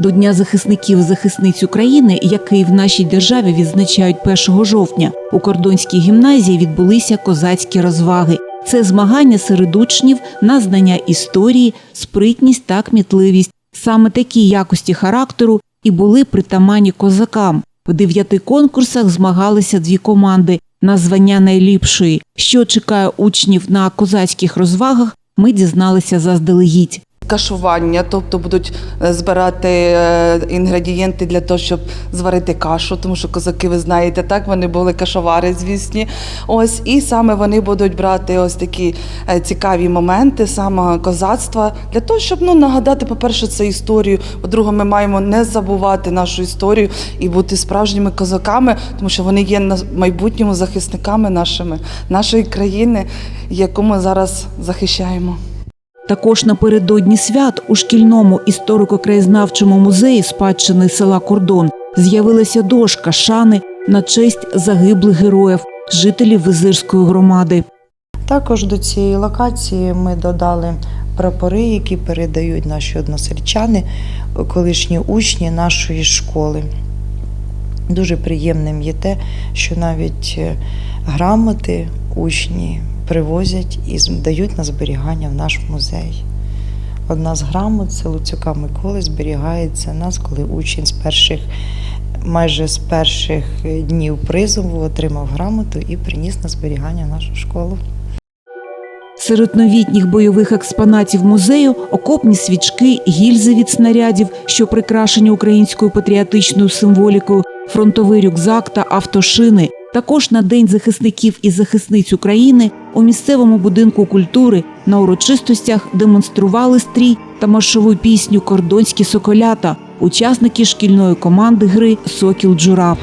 До Дня захисників захисниць України, який в нашій державі відзначають 1 жовтня, у кордонській гімназії відбулися козацькі розваги. Це змагання серед учнів на знання історії, спритність та кмітливість. Саме такі якості характеру і були притаманні козакам. В дев'яти конкурсах змагалися дві команди на звання найліпшої. Що чекає учнів на козацьких розвагах, ми дізналися заздалегідь. Кашування, тобто будуть е, збирати е, інгредієнти для того, щоб зварити кашу, тому що козаки, ви знаєте, так вони були кашовари, звісні. Ось і саме вони будуть брати ось такі е, цікаві моменти, саме козацтва, для того, щоб ну нагадати, по-перше, це історію. По-друге, ми маємо не забувати нашу історію і бути справжніми козаками, тому що вони є на майбутньому захисниками нашими, нашої країни, яку ми зараз захищаємо. Також напередодні свят у шкільному історико-краєзнавчому музеї спадщини села Кордон з'явилася дошка шани на честь загиблих героїв, жителів Визирської громади. Також до цієї локації ми додали прапори, які передають наші односельчани, колишні учні нашої школи. Дуже приємним є те, що навіть е, грамоти учні привозять і дають на зберігання в наш музей. Одна з грамот це Луцюка Миколи зберігається нас, коли учень з перших, майже з перших е, днів призову отримав грамоту і приніс на зберігання в нашу школу. Серед новітніх бойових експонатів музею окопні свічки, гільзи від снарядів, що прикрашені українською патріотичною символікою, фронтовий рюкзак та автошини. Також на День захисників і захисниць України у місцевому будинку культури на урочистостях демонстрували стрій та маршову пісню Кордонські соколята, учасники шкільної команди гри Сокіл Джура.